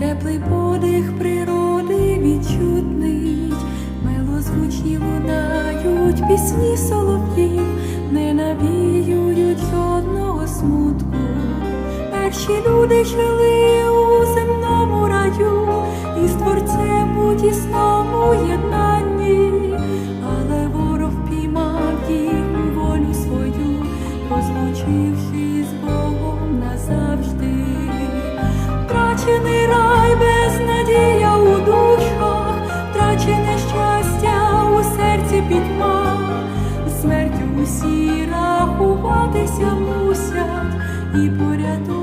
теплий подих природи відчутний, милозвучні лунають пісні солов'їв, не навіюють жодного смутку, перші люди жили у Ся мусять і порятують.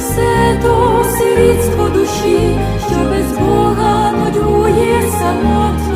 все то сирітство душі, що без Бога нудьгує самоті.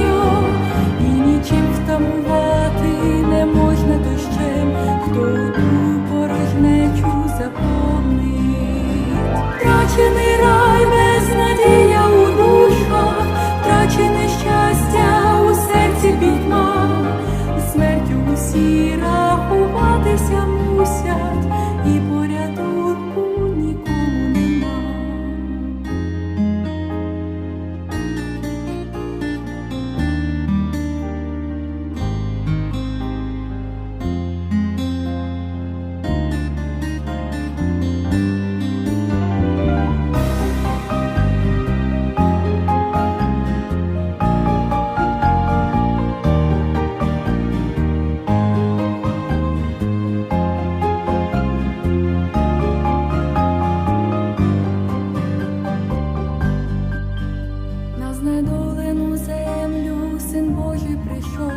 прийшов,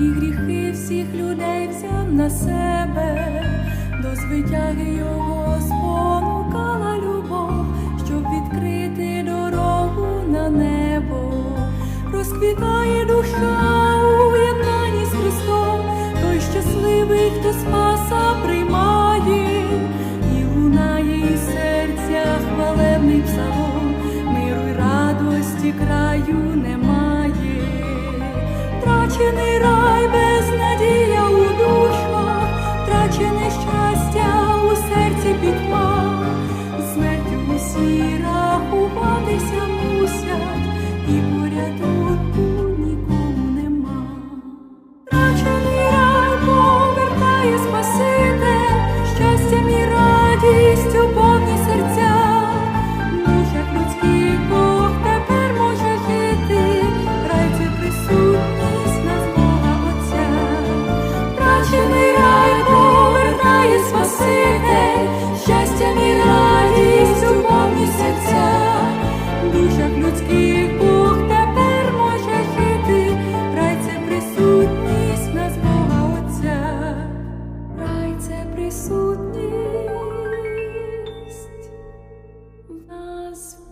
і гріхи всіх людей взяв на себе, до звитяги його спонукала любов, щоб відкрити дорогу на небо, розквітає душа у єднанні з Христом, той щасливий, хто спаса приймає, і лунає із серця хвалебний псалом, миру й радості краю нема обіцяний рай без надії.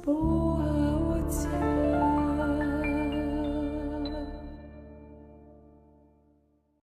people.